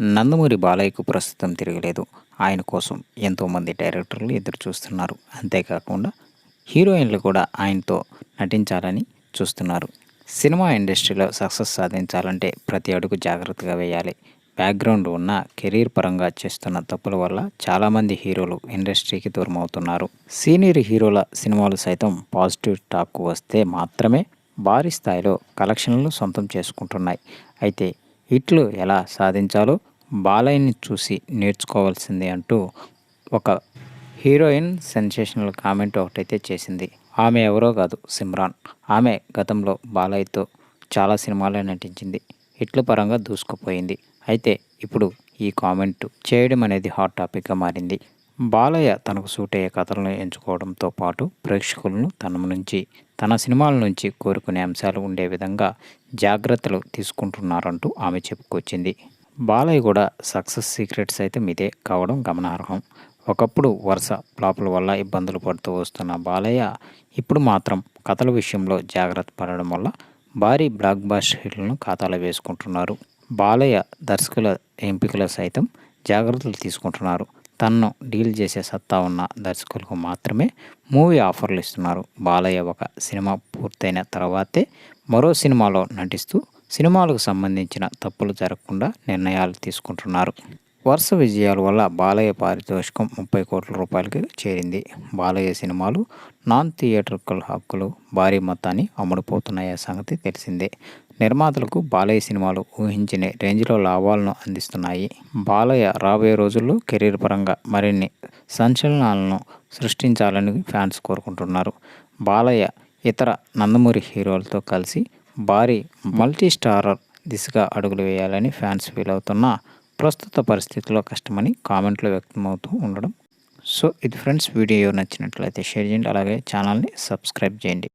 నందమూరి బాలయ్యకు ప్రస్తుతం తిరగలేదు. ఆయన కోసం ఎంతోమంది డైరెక్టర్లు ఎదురు చూస్తున్నారు అంతేకాకుండా హీరోయిన్లు కూడా ఆయనతో నటించాలని చూస్తున్నారు. సినిమా ఇండస్ట్రీలో సక్సెస్ సాధించాలంటే ప్రతి అడుగు జాగ్రత్తగా వేయాలి. బ్యాక్గ్రౌండ్ ఉన్న కెరీర్ పరంగా చేస్తున్న తప్పుల వల్ల చాలామంది హీరోలు ఇండస్ట్రీకి దూరం అవుతున్నారు సీనియర్ హీరోల సినిమాలు సైతం పాజిటివ్ టాక్ వస్తే మాత్రమే భారీ స్థాయిలో కలెక్షన్లు సొంతం చేసుకుంటున్నాయి. అయితే ఇట్లు ఎలా సాధించాలో బాలయ్యని చూసి నేర్చుకోవాల్సిందే అంటూ ఒక హీరోయిన్ సెన్సేషనల్ కామెంట్ ఒకటైతే చేసింది. ఆమె ఎవరో కాదు సిమ్రాన్. ఆమె గతంలో బాలయ్యతో చాలా సినిమాల్లో నటించింది. హిట్ల పరంగా దూసుకుపోయింది. అయితే ఇప్పుడు ఈ కామెంట్ చేయడం అనేది హాట్ టాపిక్గా మారింది. బాలయ్య తనకు సూట్ అయ్యే కథలను ఎంచుకోవడంతో పాటు ప్రేక్షకులను తన నుంచి తన సినిమాల నుంచి కోరుకునే అంశాలు ఉండే విధంగా జాగ్రత్తలు తీసుకుంటున్నారంటూ ఆమె చెప్పుకొచ్చింది. బాలయ్య కూడా సక్సెస్ సీక్రెట్స్ అయితే ఇదే కావడం గమనార్హం. ఒకప్పుడు వరుస ఫ్లాపుల వల్ల ఇబ్బందులు పడుతూ వస్తున్న బాలయ్య ఇప్పుడు మాత్రం కథల విషయంలో జాగ్రత్త పడడం వల్ల భారీ బ్లాక్ బాస్టర్ హిట్లను ఖాతాలో వేసుకుంటున్నారు. బాలయ్య దర్శకుల ఎంపికలు సైతం జాగ్రత్తలు తీసుకుంటున్నారు. తనను డీల్ చేసే సత్తా ఉన్న దర్శకులకు మాత్రమే మూవీ ఆఫర్లు ఇస్తున్నారు. బాలయ్య ఒక సినిమా పూర్తయిన తర్వాతే మరో సినిమాలో నటిస్తూ సినిమాలకు సంబంధించిన తప్పులు జరగకుండా నిర్ణయాలు తీసుకుంటున్నారు. వరుస విజయాల వల్ల బాలయ్య పారితోషికం ముప్పై కోట్ల రూపాయలకి చేరింది. బాలయ్య సినిమాలు నాన్ థియేటర్కల్ హక్కులు భారీ మొత్తాన్ని అమ్ముడుపోతున్నాయనే సంగతి తెలిసిందే. నిర్మాతలకు బాలయ్య సినిమాలు ఊహించిన రేంజ్లో లాభాలను అందిస్తున్నాయి. బాలయ్య రాబోయే రోజుల్లో కెరీర్ పరంగా మరిన్ని సంచలనాలను సృష్టించాలని ఫ్యాన్స్ కోరుకుంటున్నారు. బాలయ్య ఇతర నందమూరి హీరోలతో కలిసి భారీ మల్టీ స్టారర్ దిశగా అడుగులు వేయాలని ఫ్యాన్స్ ఫీల్ అవుతున్నా ప్రస్తుత పరిస్థితిలో కష్టమని కామెంట్లు వ్యక్తమవుతూ ఉండడం. సో ఇది ఫ్రెండ్స్ వీడియో నచ్చినట్లయితే షేర్ చేయండి. అలాగే ఛానల్ని సబ్స్క్రైబ్ చేయండి.